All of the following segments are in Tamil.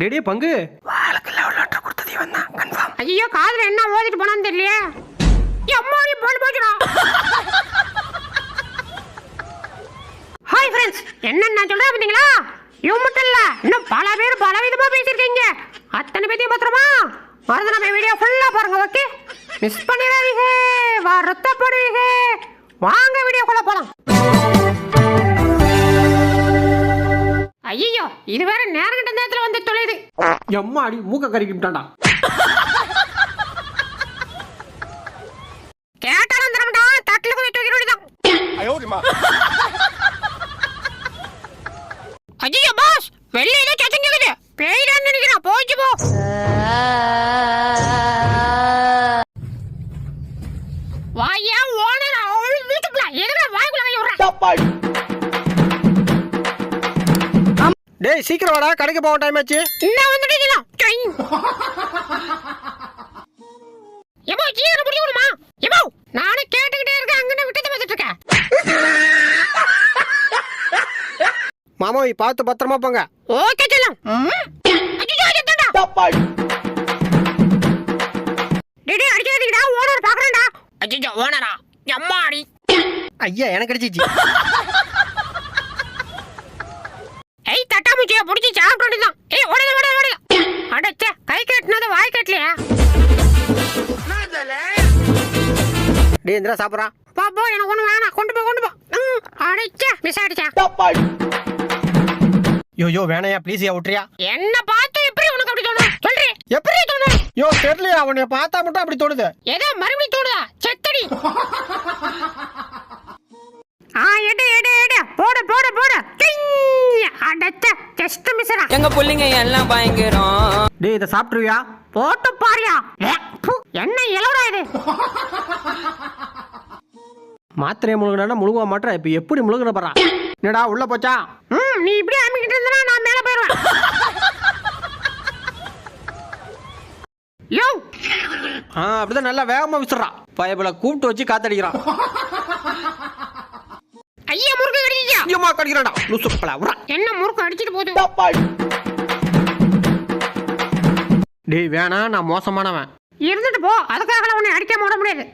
டேடே பங்கு. ஐயோ காதுல என்ன ஓதிட்டு போனான்னு தெரியலையே. அம்மாடி போன் போச்சுடா. ஹாய் ஃப்ரெண்ட்ஸ் என்ன நான் சொல்றேன் பார்த்தீங்களா? இவன் மட்டும் இல்ல இன்னும் பல பேர் பல விதமா பேசியிருக்கீங்க. அத்தனை பேத்தையும் பத்திரமா? மறந்து நம்ம வீடியோ ஃபுல்லா பாருங்க ஓகே மிஸ் பண்ணிடாதீங்க வருத்தப்படுவீங்க வாங்க வீடியோக்குள்ள போலாம். ஐயோ இது வேற நேரங்கட்ட நேரத்துல வந்து தொலையுது. எம்மா அடி மூக்க கறிக்கிட்டான்டா டேய் சீக்கிரம் வாடா கடைக்கு போக டைம் ஆச்சு. இன்னும் வந்துட்டீங்களா எபோ சீக்கிரம் விடுமா? எபோ நானும் கேட்டுக்கிட்டே இருக்கேன் அங்கே விட்டு பார்த்துட்டு இருக்கேன். மாமாவை பார்த்து பத்திரமா போங்க. ஓகே செல்லம். டேடி அடிக்காதீங்கடா ஓனர் பாக்குறேன்டா அச்சோ ஓனரா. எம்மாடி. ஐயா எனக்கு அடிச்சிச்சு. டேய் இந்திரா சாப்பிட்றான் போ போ எனக்கு ஒண்ணு வேணாம். கொண்டு போ கொண்டு போ. அடிச்சே மிஸ் அடிச்சா யோ யோ வேணையா ப்ளீஸ் யா விட்டுறியா? என்ன பார்த்து எப்படி உனக்கு அப்படி தோணும் சொல்றி எப்படி தோணும் யோ தெரியலையா அவனை பார்த்தா மட்டும் அப்படி தோணுது? ஏதோ மறுபடியும் தோணுதா? செத்தடி. ஆ எடு எடு எடு. போடு போடு போடு. கிங்! அடச்சே ஜஸ்ட் மிஸ்ரா எங்க புள்ளைங்க எல்லாம் பயங்கரம். டேய் இதை சாப்பிட்ருவியா போட்டு பாரியா. என்ன இலவடா இது? மாத்திரையை முழுங்கினா முழுக மாட்டேன் இப்போ எப்படி முழுங்கின போறா என்னடா உள்ள போச்சா? ம் நீ இப்படி அமைக்கிட்டு இருந்தா நான் மேல போயிடுவேன். யோ! ஆ அப்படிதான் நல்லா வேகமா விசிறான் பயபல கூப்பிட்டு வச்சு காத்தடிக்கிறான். ஐயா முறுக்கு கடிச்சிச்சா ஐயமா கடிக்கிறான்டா. லூசுப்பலா விட்றா என்ன முறுக்கு அடிச்சிட்டு போகுது? டேய் வேணாம் நான் மோசமானவன். இருந்துட்டு போ. அதுக்காக உன்னை அடிக்காம விட முடியாது.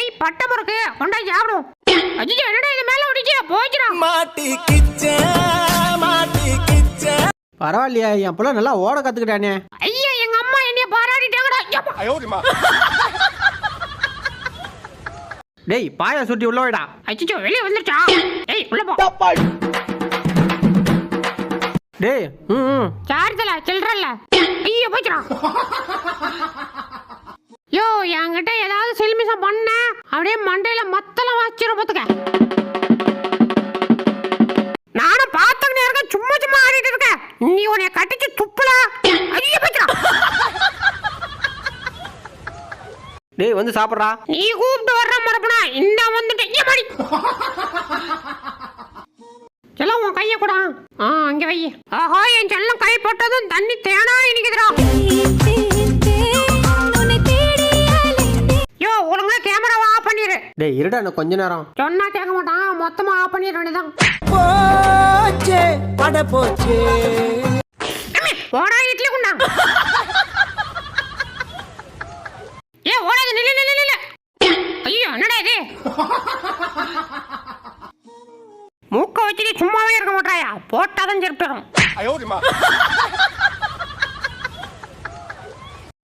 ஐ பட்ட முறுக்கு. கொண்டா சாப்பிடும் அஜிஜோ என்னடா இது? மேல ஒடிச்சு போச்சுடா மாட்டிக்கிச்சே பரவாயில்லையா என் பிள்ளை நல்லா ஓட கத்துக்கிட்டானே. ஐயா எங்க அம்மா என்னைய பாராட்டிட்டாங்கடா. டேய் பாய சுட்டி உள்ள விடா. அச்சிச்சோ வெளியே வந்துருச்சா? டேய் உள்ள போ. டேய் ம். சார்ஜல சில்றல்ல ஐயோ போச்சுடா. யோ என்கிட்ட ஏதாவது சில்மிசம் பண்ண அப்படியே மண்டையில மத்தளம் வச்சிரும் பாத்துக்க. நானும் பார்த்துக்கிட்டே இருக்கேன் சும்மா சும்மா ஆடிட்டு இருக்கேன். நீ உன்னை கட்டிச்சு துப்புல ஐயோ போச்சுடா. டேய் வந்து சாப்பிட்றா. நீ கூப்பிட்டு வர்ற மரப்பனா இந்த வந்துட்டு ஏமாடி செல்லம் உன் கையை கூட. ஆ அங்க வை. ஆஹா என் செல்லம் கை போட்டதும் தண்ணி தேனா இனிக்குதுடா. யோ ஒழுங்கா கேமராவை ஆஃப் பண்ணிடு டேய் இருடா இன்னும் கொஞ்ச நேரம். சொன்னா கேட்க மாட்டான். மொத்தமா ஆஃப் பண்ணிட வேண்டியதான் போச்சே பட போச்சே. போடா இட்லி குண்டா. ஏ ஓடாது நில்லு நில்லு நில்லு. ஐயோ என்னடா இது? வச்சுட்டு சும்மாவே இருக்க மாட்டாயா? போட்டாதான் செருப்பிடும்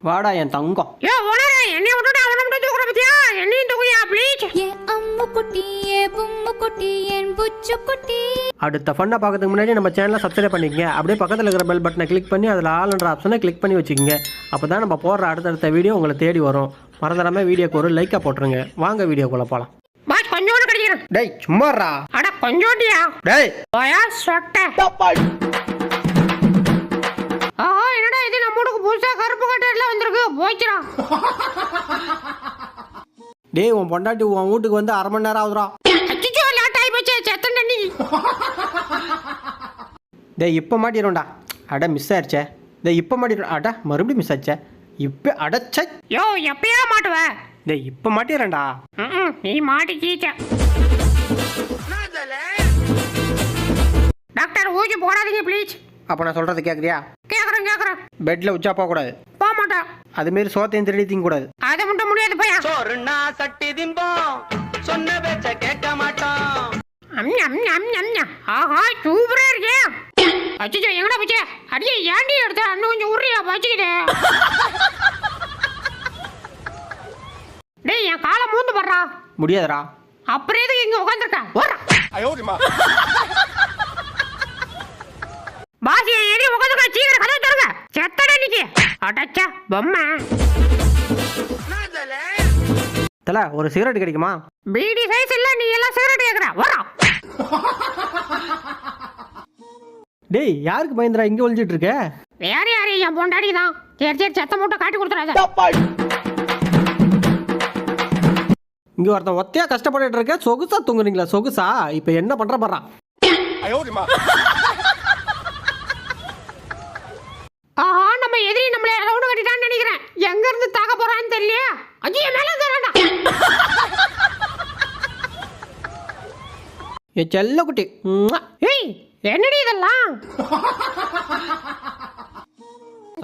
வாடா என் தங்கம். ஏ உணர என்னை விட்டுட்டு அவனை மட்டும் தூக்குற பத்தியா என்னையும் தூக்குயா ப்ளீஸ் ஏ அம்மு குட்டி ஏ பும்மு குட்டி என் புச்சு குட்டி? அடுத்த ஃபண்டை பார்க்கறதுக்கு முன்னாடி நம்ம சேனலை சப்ஸ்கிரைப் பண்ணிக்கங்க. அப்படியே பக்கத்தில் இருக்கிற பெல் பட்டனை கிளிக் பண்ணி அதில் ஆல்ன்ற ஆப்ஷனை கிளிக் பண்ணி வச்சுக்கோங்க. அப்போ தான் நம்ம போடுற அடுத்தடுத்த வீடியோ உங்களை தேடி வரும். மறந்துடாமல் வீடியோக்கு ஒரு லைக்காக போட்டுருங்க. வாங்க வீடியோக்குள்ளே போகலாம் பாஸ் கொஞ்சோடு டேய் சும்மாடா கொஞ்சோண்டியா டேய். போயா சொட்ட ஆஹா என்னடா இது? நம்ம வீட்டுக்கு புதுசா கருப்பு கட்டர்ல வந்திருக்கு. போச்சுடா டேய் உன் பொண்டாட்டி உன் வீட்டுக்கு வந்து அரை மணி நேரம் ஆகுதுடா. அச்சோ லேட் ஆகி போச்சு. செத்தன் தண்ணி டேய் இப்போ மாட்டிடும்டா அட மிஸ் ஆயிடுச்சே. டேய் இப்போ மாட்டிடும் அட மறுபடியும் மிஸ் ஆச்சே. இப்போ அடச்சை. யோ எப்பயா மாட்டுவ? டேய் இப்போ மாட்டிடுறேன்டா. நீ மாட்டி அப்போ நான் சொல்கிறது கேட்குறியா கேக்குறேன் கேக்குறேன். பெட்டில் உச்சா போகக்கூடாது போக மாட்டேன் அதுமாரி சோத்தையும் திருடி திங்கக்கூடாது அதை மட்டும் முடியாது பையா. சோறுனா சட்டி திம்போம். சொன்ன பேச்ச கேட்க மாட்டோம். அம் அம் அம் அம் அம். ஆஹா சூப்பரா இருக்கே. அச்சோ எங்கடா போச்சே? அடியே ஏண்டி எடுத்த? இன்னும் கொஞ்சம் உருறியா வச்சுக்கிட்டு டேய் என் காலை மூந்து படுறா. முடியாதுடா. அப்புறம் எதுக்கு இங்க உட்காந்துருக்க ஓடுறா அடச்சா பொம்மை. தல ஒரு சிகரெட் கிடைக்குமா? பீடி சைஸ் இல்ல நீ எல்லாம் சிகரெட் கேக்குற. ஓடுறா டேய் யாருக்கு பயந்துடா இங்கே ஒழிஞ்சிட்டு இருக்க? வேற யாரு? என் பொண்டாடி தான். சரி சரி செத்த மூட்டை காட்டி கொடுத்துறாத. இங்கே ஒருத்தன் ஒத்தையா கஷ்டப்பட்டுட்டு இருக்க சொகுசா தூங்குறீங்களா சொகுசா? இப்போ என்ன பண்ணுற பண்றான் ஆஹா நம்ம எதிரி நம்மள ரவுண்டு கட்டிட்டான்னு நினைக்கிறேன் எங்க இருந்து தாக்க போறான்னு தெரியல ஐயோ மேல இருந்து வேண்டாம் என் செல்ல குட்டி. ஏய் என்னடி இதெல்லாம்?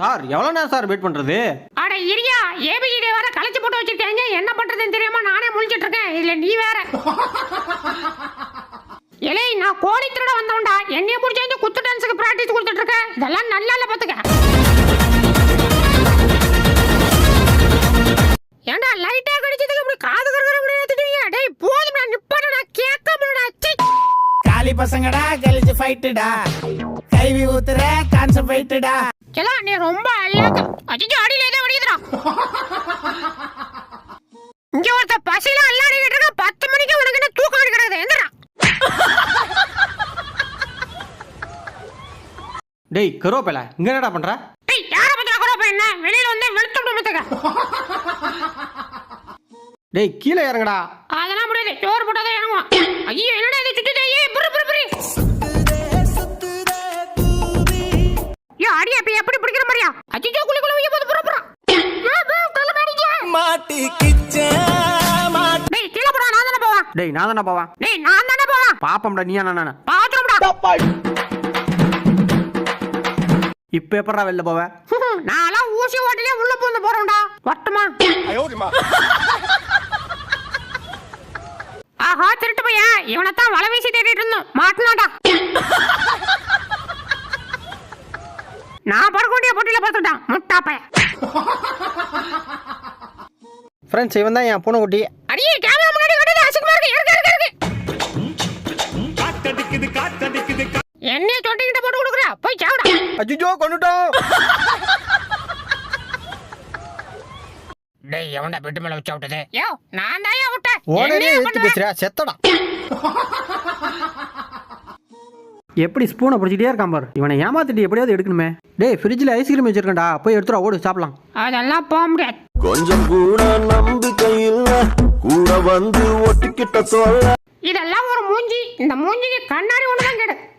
சார் எவ்வளோ நேரம் சார் வெயிட் பண்ணுறது அட இரியா ஏபிஜிடி வேற களைச்சு போட்டு வச்சிருக்காங்க. என்ன பண்றதுன்னு தெரியாம நானே முழிச்சிட்டு இருக்கேன். இல்ல நீ வேற. இலே நான் கோழி திருட வந்தவன்டா. என்னைய புடிச்சு வந்து குத்து டான்ஸுக்கு பிராக்டிஸ் கொடுத்துட்டு இருக்க. இதெல்லாம் நல்லா இல்ல பாத்துக்க. ஏன்டா பசங்கடா கழிச்சு ஃபைட்டுடா கைவி ஊத்துற கான்ச ஃபைட்டுடா செல்லா நீ ரொம்ப அழகு அஜிஜோ அடியில ஏதோ வடியுதுடா இங்க ஒருத்த பசியில அல்லாடிக்கிட்டு இருக்க. பத்து மணிக்கு உனக்கு என்ன தூக்கம் இருக்கிறது எந்திரா. டேய் கருவேப்பில இங்கே என்னடா பண்ணுற டேய் யார பத்திர குறப்ப என்ன? வெளியில வந்து வெளுத்து விடுமத்துக்க டேய் கீழே இறங்குடா. அதெல்லாம் முடியாது. சோறு போட்டாதான் இறங்குவோம் ஐயோ என்னடா டேய் நான் தானே போவான். டேய் நான் தானே போவேன். பாப்பம்டா நீயா நானே பாத்துறோம்டா இப்போ எப்படா வெளில போவேன் நான்லாம் ஊசி ஓட்டிலே உள்ள பூந்து போறோம்டா வட்டமா ஆஹா திருட்டு பையன். இவனைத்தான் வலை வீசி தேடிட்டு இருந்தோம். மாட்டினாடா நான் பறக்கோட்டிய போட்டியில பார்த்துட்டான் முட்டா பையன் ஃப்ரெண்ட்ஸ் இவன் தான் என் பூனைக்குட்டி. போய் சாவடா. அஜிஜோ கொண்டுட்டோம். டேய் எவன்டா பெட்டு மேல வச்சு விட்டது யோ நான் தான் விட்டேன். உடனே என்னையா எடுத்து? பேசுறியா? செத்தடா. எப்படி ஸ்பூனை பிடிச்சிட்டே இருக்கான் பாரு. இவனை ஏமாத்திட்டு எப்படியாவது எடுக்கணுமே. டேய் ஃப்ரிட்ஜில் ஐஸ்கிரீம் வச்சிருக்கேன்டா. போய் எடுத்துடா ஓடு சாப்பிடலாம். அதெல்லாம் போக முடியாது. கொஞ்சம் கூட நம்பிக்கை இல்ல. கூட வந்து ஒட்டிக்கிட்ட சொல்ல. இதெல்லாம் ஒரு மூஞ்சி. இந்த மூஞ்சிக்கு கண்ணாடி ஒண்ணுதான் கேடு. போடா.